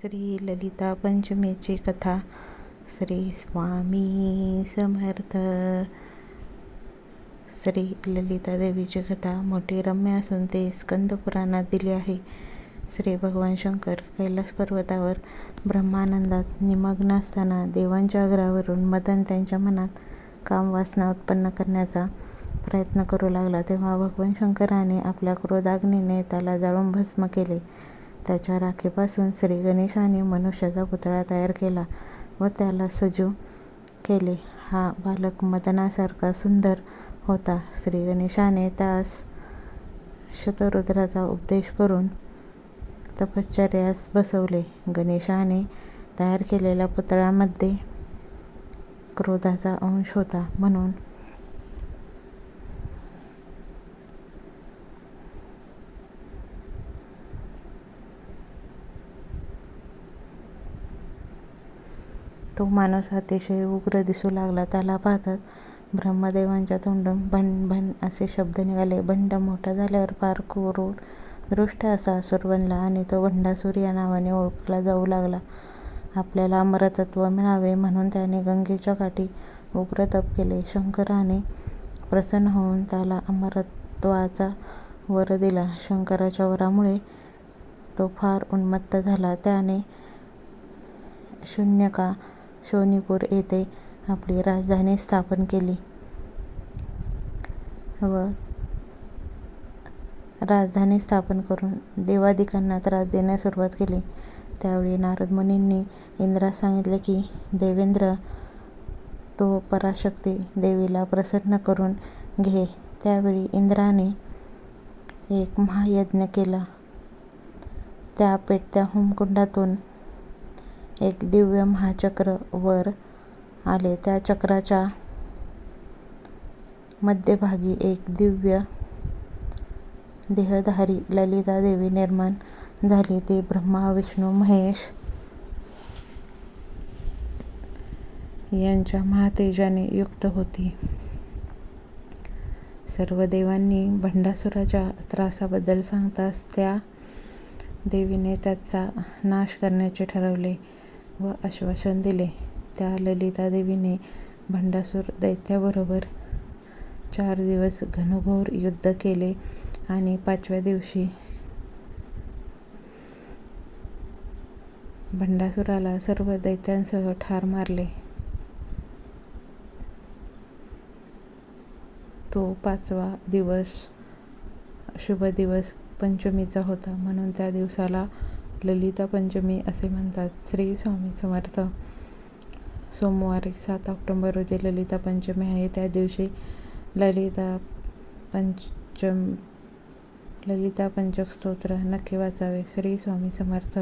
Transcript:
श्री ललिता पंचमीची कथा श्री स्वामी समर्थ. श्री ललिता देवीची कथा मोठी रम्य असून ते स्कंद पुराणात दिली आहे. श्री भगवान शंकर कैलास पर्वतावर ब्रह्मानंदात निमग्न असताना देवांच्या आग्रहावरून मदन त्यांच्या मनात कामवासना उत्पन्न करण्याचा प्रयत्न करू लागला तेव्हा भगवान शंकराने आपल्या क्रोधाग्नीने त्याला जाळून भस्म केले. त्याच्या राखेपासून श्री गणेशाने मनुष्याचा पुतळा तयार केला व त्याला सजीव केले. हा बालक मदनासारखा सुंदर होता. श्री गणेशाने त्यास शतरुद्राचा उपदेश करून तपश्चर्यास बसवले. गणेशाने तयार केलेल्या पुतळ्यामध्ये क्रोधाचा अंश होता म्हणून तो माणूस अतिशय उग्र दिसू लागला. त्याला पाहताच ब्रह्मदेवांच्या तोंडून भन भन असे शब्द निघाले. भंड मोठा झाल्यावर फार क्रूर दृष्ट असा असुर बनला आणि तो भंडासूर या नावाने ओळखला जाऊ लागला. आपल्याला अमरतत्व मिळावे म्हणून त्याने गंगेच्या काठी उग्र तप केले. शंकराने प्रसन्न होऊन त्याला अमरत्वाचा वर दिला. शंकराच्या वरामुळे तो फार उन्मत्त झाला. त्याने शून्यका शोणीपूर येथे आपली राजधानी स्थापन केली. व राजधानी स्थापन करून देवादिकांना त्रास देण्यास सुरुवात केली. त्यावेळी नारद मुनींनी इंद्रास सांगितले की देवेंद्र तो पराशक्ती देवीला प्रसन्न करून घे. त्यावेळी इंद्राने एक महायज्ञ केला. त्या पेटत्या होमकुंडातून एक दिव्य महाचक्र वर आले. त्या चक्राच्या मध्यभागी एक दिव्य देहधारी ललिता देवी निर्माण झाली. ती ब्रह्मा विष्णू महेश यांच्या महातेजाने युक्त होती. सर्व देवांनी भंडासुराच्या त्रासाबद्दल सांगताच त्या देवीने त्याचा नाश करण्याचे ठरवले. व आश्वासन दिले. त्या ललिता देवीने भंडासूर दैत्याबरोबर चार दिवस घनघोर युद्ध केले आणि पाचव्या दिवशी भंडासुराला सर्व दैत्यांसह ठार मारले. तो पाचवा दिवस शुभ दिवस पंचमीचा होता म्हणून त्या दिवसाला ललिता पंचमी असे म्हणतात. श्री स्वामी समर्थ. सोमवारी सात ऑक्टोंबर रोजी ललिता पंचमी आहे. त्या दिवशी ललिता पंचम ललिता पंचक स्तोत्र नक्की वाचावे. श्री स्वामी समर्थ.